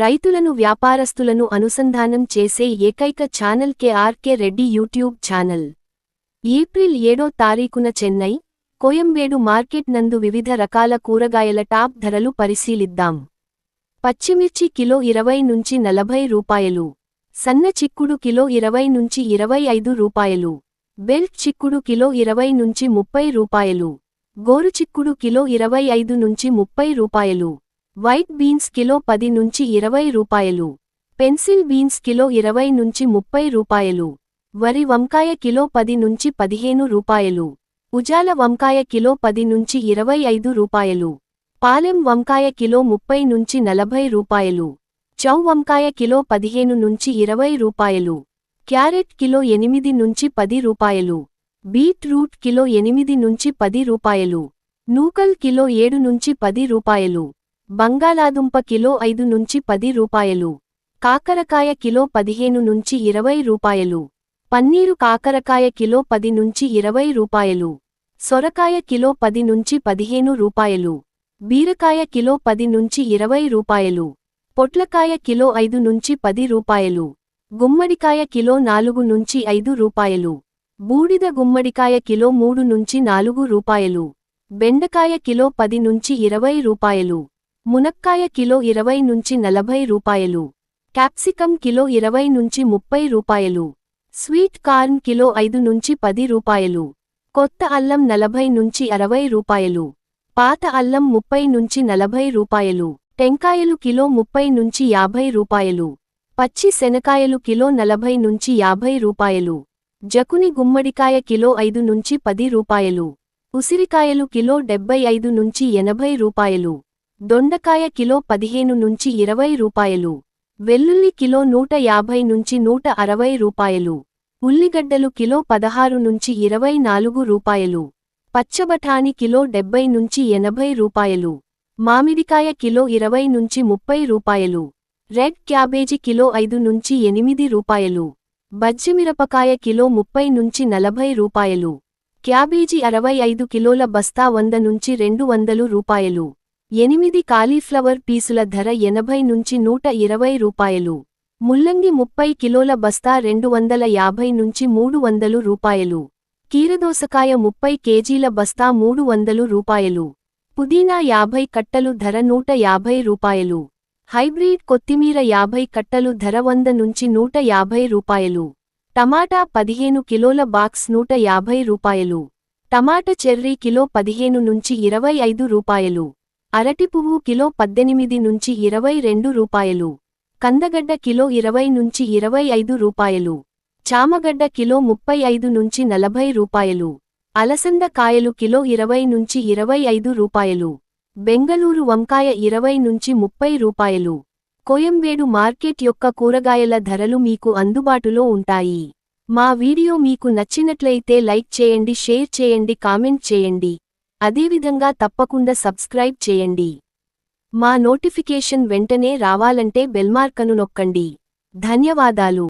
రైతులను వ్యాపారస్తులను అనుసంధానం చేసే ఏకైక channel KRK Reddy YouTube channel. April ఏడో తారీఖున చెన్నై కోయంబేడు మార్కెట్ నందు వివిధ రకాల కూరగాయల టాప్ ధరలు పరిశీలిద్దాం. పచ్చిమిర్చి కిలో ఇరవై నుంచి నలభై రూపాయలు. సన్న చిక్కుడు కిలో ఇరవై నుంచి ఇరవై ఐదు రూపాయలు. బెల్ట్ చిక్కుడు కిలో ఇరవై నుంచి ముప్పై రూపాయలు. గోరు చిక్కుడు కిలో ఇరవై ఐదు నుంచి ముప్పై రూపాయలు. వైట్ బీన్స్ కిలో పది నుంచి ఇరవై రూపాయలు. పెన్సిల్ బీన్స్ కిలో ఇరవై నుంచి ముప్పై రూపాయలు. వరి వంకాయ కిలో పది నుంచి పదిహేను రూపాయలు. ఉజాల వంకాయ కిలో పది నుంచి ఇరవై ఐదు రూపాయలు. పాలెం వంకాయ కిలో ముప్పై నుంచి నలభై రూపాయలు. చౌ వంకాయ కిలో పదిహేను నుంచి ఇరవై రూపాయలు. క్యారెట్ కిలో ఎనిమిది నుంచి పది రూపాయలు. బీట్రూట్ కిలో ఎనిమిది నుంచి పది రూపాయలు. నూకల్ కిలో ఏడు నుంచి పది రూపాయలు. బంగాళాదుంప కిలో ఐదు నుంచి పది రూపాయలు. కాకరకాయ కిలో పదిహేను నుంచి ఇరవై రూపాయలు. పన్నీరు కాకరకాయ కిలో పది నుంచి ఇరవై రూపాయలు. సొరకాయ కిలో పది నుంచి పదిహేను రూపాయలు. బీరకాయ కిలో పది నుంచి ఇరవై రూపాయలు. పొట్లకాయ కిలో ఐదు నుంచి పది రూపాయలు. గుమ్మడికాయ కిలో నాలుగు నుంచి ఐదు రూపాయలు. బూడిద గుమ్మడికాయ కిలో మూడు నుంచి నాలుగు రూపాయలు. బెండకాయ కిలో పది నుంచి ఇరవై రూపాయలు. మునక్కాయ కిలో ఇరవై నుంచి నలభై రూపాయలు. క్యాప్సికం కిలో ఇరవై నుంచి ముప్పై రూపాయలు. స్వీట్ కార్న్ కిలో ఐదు నుంచి పది రూపాయలు. కొత్త అల్లం నలభై నుంచి అరవై రూపాయలు. పాత అల్లం ముప్పై నుంచి నలభై రూపాయలు. టెంకాయలు కిలో ముప్పై నుంచి యాభై రూపాయలు. పచ్చి శనకాయలు కిలో నలభై నుంచి యాభై రూపాయలు. జకుని గుమ్మడికాయ కిలో ఐదు నుంచి పది రూపాయలు. ఉసిరికాయలు కిలో డెబ్బై ఐదు నుంచి ఎనభై రూపాయలు. దొండకాయ కిలో పదిహేను నుంచి ఇరవై రూపాయలు. వెల్లుల్లి కిలో నూట యాభై నుంచి నూట అరవై రూపాయలు. ఉల్లిగడ్డలు కిలో పదహారు నుంచి ఇరవై నాలుగు రూపాయలు. పచ్చబఠాని కిలో డెబ్బై నుంచి ఎనభై రూపాయలు. మామిడికాయ కిలో ఇరవై నుంచి ముప్పై రూపాయలు. రెడ్ క్యాబేజీ కిలో ఐదు నుంచి ఎనిమిది రూపాయలు. బజ్జిమిరపకాయ కిలో ముప్పై నుంచి నలభై రూపాయలు. క్యాబేజీ అరవై ఐదు కిలోల బస్తా వంద నుంచి రెండు వందలు రూపాయలు. ఎనిమిది కాలీఫ్లవర్ పీసుల ధర ఎనభై నుంచి నూట ఇరవై రూపాయలు. ముల్లంగి ముప్పై కిలోల బస్తా రెండు వందల యాభై నుంచి మూడు వందలు రూపాయలు. కీరదోసకాయ ముప్పై కేజీల బస్తా మూడు వందలు రూపాయలు. పుదీనా యాభై కట్టలు ధర నూట యాభై రూపాయలు. హైబ్రిడ్ కొత్తిమీర యాభై కట్టలు ధర వంద నుంచి నూట యాభై రూపాయలు. టమాటా పదిహేను కిలోల బాక్స్ నూట యాభై రూపాయలు. టమాటా చెర్రీ కిలో పదిహేను నుంచి ఇరవై ఐదు రూపాయలు. అరటి పువ్వు కిలో పద్దెనిమిది నుంచి ఇరవై రెండు రూపాయలు. కందగడ్డ కిలో ఇరవై నుంచి ఇరవై ఐదు రూపాయలు. చామగడ్డ కిలో ముప్పై ఐదు నుంచి నలభై రూపాయలు. అలసంద కాయలు కిలో ఇరవై నుంచి ఇరవై ఐదు రూపాయలు. బెంగళూరు వంకాయ ఇరవై నుంచి ముప్పై రూపాయలు. కోయంబేడు మార్కెట్ యొక్క కూరగాయల ధరలు మీకు అందుబాటులో ఉంటాయి. మా వీడియో మీకు నచ్చినట్లయితే లైక్ చేయండి షేర్ చేయండి కామెంట్ చేయండి. అదేవిధంగా తప్పకుండా సబ్స్క్రైబ్ చేయండి. మా నోటిఫికేషన్ వెంటనే రావాలంటే బెల్మార్కను నొక్కండి. ధన్యవాదాలు.